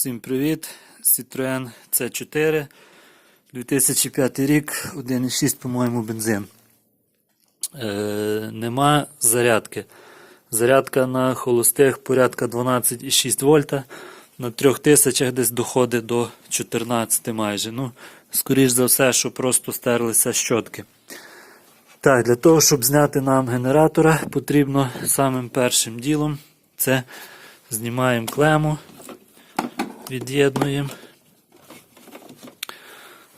Всім привіт! Citroen C4 2005 рік, 1,6, по-моєму, бензин. Е, нема зарядки. Зарядка на холостих порядка 12,6 вольта. На 3000 десь доходить до 14 майже. Ну, скоріш за все, що просто стерлися щотки. Так, для того, щоб зняти нам генератора, потрібно самим першим ділом це знімаємо клему від'єднуємо.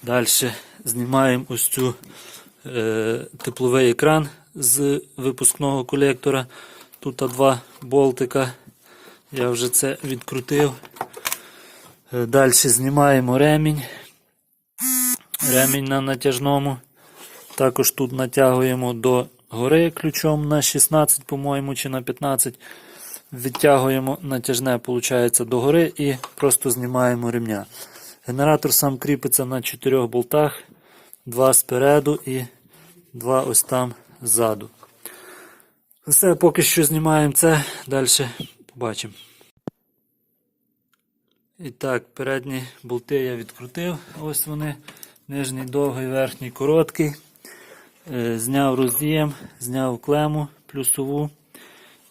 Далі знімаємо ось цю е, тепловий екран з випускного колектора. Тут два болтика. Я вже це відкрутив. Е, Далі знімаємо ремінь. Ремінь на натяжному. Також тут натягуємо до гори ключом на 16, по-моєму, чи на 15. Відтягуємо натяжне, виходить, до гори і просто знімаємо ремня. Генератор сам кріпиться на 4 болтах, два спереду і два ось там ззаду. Все, поки що знімаємо це, далі побачимо. І так, передні болти я відкрутив. Ось вони. Нижній довгий, верхній короткий. Е, Зняв роз'єм, зняв клему плюсову.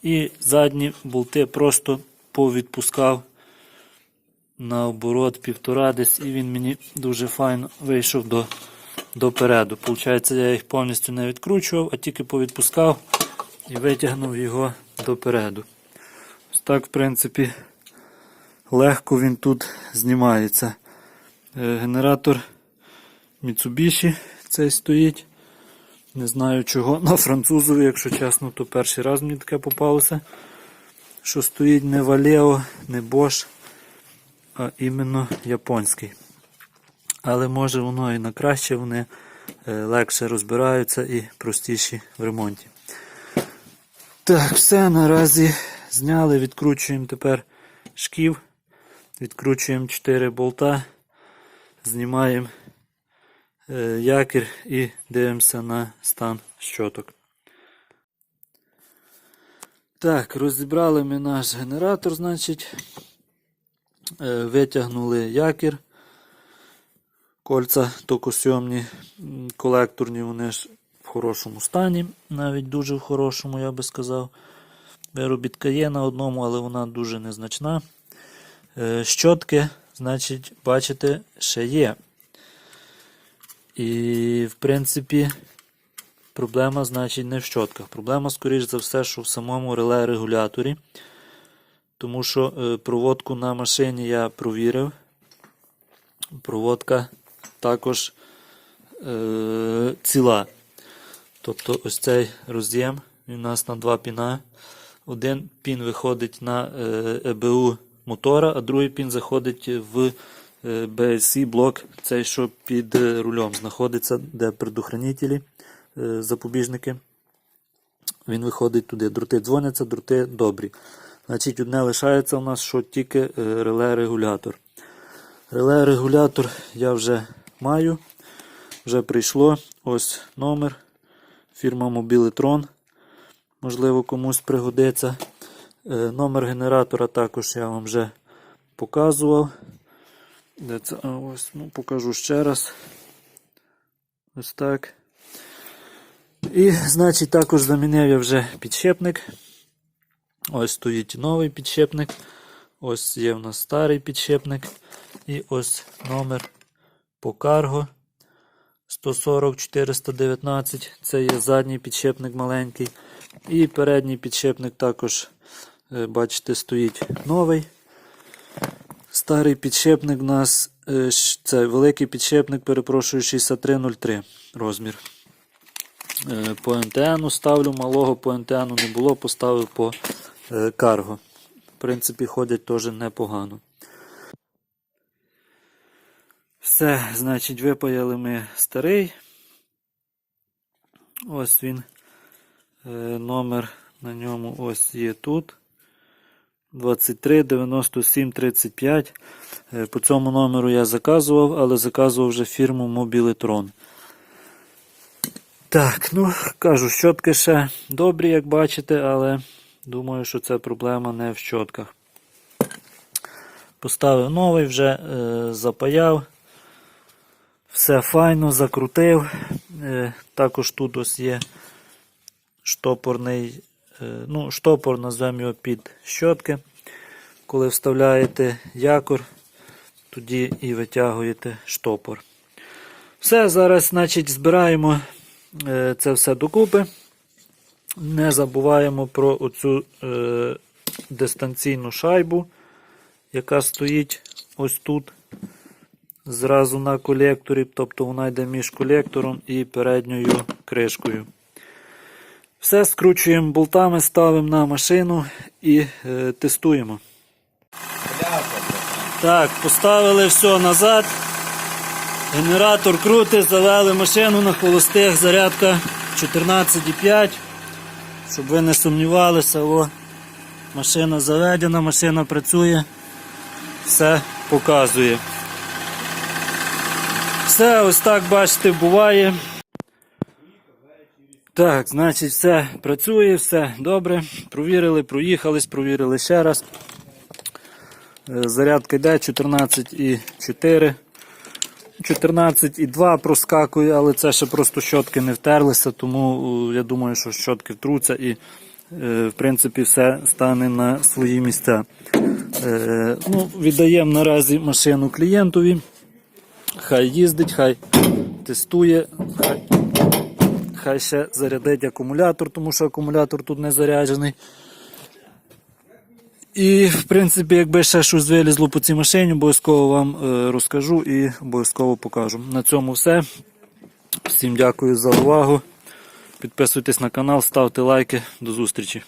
І задні болти просто повідпускав наоборот півтора десь, і він мені дуже файно вийшов до, допереду. Получається, я їх повністю не відкручував, а тільки повідпускав і витягнув його допереду. Ось так, в принципі, легко він тут знімається. Е, Генератор Mitsubishi цей стоїть. Не знаю чого. На французові, якщо чесно, то перший раз мені таке попалося. Що стоїть не Valeo, не Bosch, а іменно японський. Але може воно і на краще, вони е, легше розбираються і простіші в ремонті. Так, все, наразі зняли, відкручуємо тепер шків, відкручуємо 4 болта, знімаємо якір і дивимося на стан щоток. Так, розібрали ми наш генератор, значить, Е, витягнули якір. Кольця токосйомні, колекторні, вони ж в хорошому стані, навіть дуже в хорошому, я би сказав. Виробітка є на одному, але вона дуже незначна. Е, Щотки, значить, бачите, ще є. І, в принципі, проблема, значить, не в щотках. Проблема, скоріш за все, що в самому реле регуляторі. Тому що е, проводку на машині я провірив. Проводка також е, ціла. Тобто ось цей роз'єм у нас на два піна. Один пін виходить на е, ЕБУ мотора, а другий пін заходить в BSC блок, цей, що під е, рулем знаходиться, де предохранителі, е, запобіжники. Він виходить туди. Дроти дзвоняться, дроти добрі. Значить, одне лишається у нас, що тільки е, реле-регулятор. Реле-регулятор я вже маю. Вже прийшло. Ось номер. Фірма Mobiletron. Можливо, комусь пригодиться. Номер генератора також я вам вже показував. Де це? А, ось, ну, покажу ще раз. Ось так. І, значить, також замінив я вже підшипник. Ось стоїть новий підшипник. Ось є в нас старий підшипник. І ось номер по карго 140-419. Це є задній підшипник маленький. І передній підшипник також, е, бачите, стоїть новий. Старий підшипник у нас е, це великий підшипник, перепрошую, 6303 розмір. Е, По НТН ставлю, малого по НТН не було, поставив по е, карго. В принципі, ходять теж непогано. Все, значить, випаяли ми старий. Ось він. Номер на ньому ось є тут. 23 97 35. Е, По цьому номеру я заказував, але заказував вже фірму Mobiletron. Так, ну кажу, щотки ще добрі, як бачите, але думаю, що це проблема не в щотках. Поставив новий, вже е, запаяв. Все файно, закрутив. Е, також тут ось є штопорний, ну, штопор, назвемо його під щотки. Коли вставляєте якор, тоді і витягуєте штопор. Все, зараз, значить, збираємо е, це все докупи. Не забуваємо про оцю е, дистанційну шайбу, яка стоїть ось тут, зразу на колекторі, тобто вона йде між колектором і передньою кришкою. Все скручуємо болтами, ставимо на машину і е, тестуємо. Так, поставили все назад. Генератор крутить, завели машину на холостих, зарядка 14,5. Щоб ви не сумнівалися, о, машина заведена, машина працює, все показує. Все, ось так бачите, буває. Так, значить, все працює, все добре. Провірили, проїхались, провірили ще раз. Е, Зарядка йде 14,4. 14,2 проскакує, але це ще просто щотки не втерлися, тому е, я думаю, що щотки втруться і е, в принципі все стане на свої місця. Ну, Віддаємо наразі машину клієнтові. Хай їздить, хай тестує, хай, хай ще зарядить акумулятор, тому що акумулятор тут не заряджений. І, в принципі, якби ще щось вилізло по цій машині, обов'язково вам е, розкажу і обов'язково покажу. На цьому все. Всім дякую за увагу. Підписуйтесь на канал, ставте лайки. До зустрічі.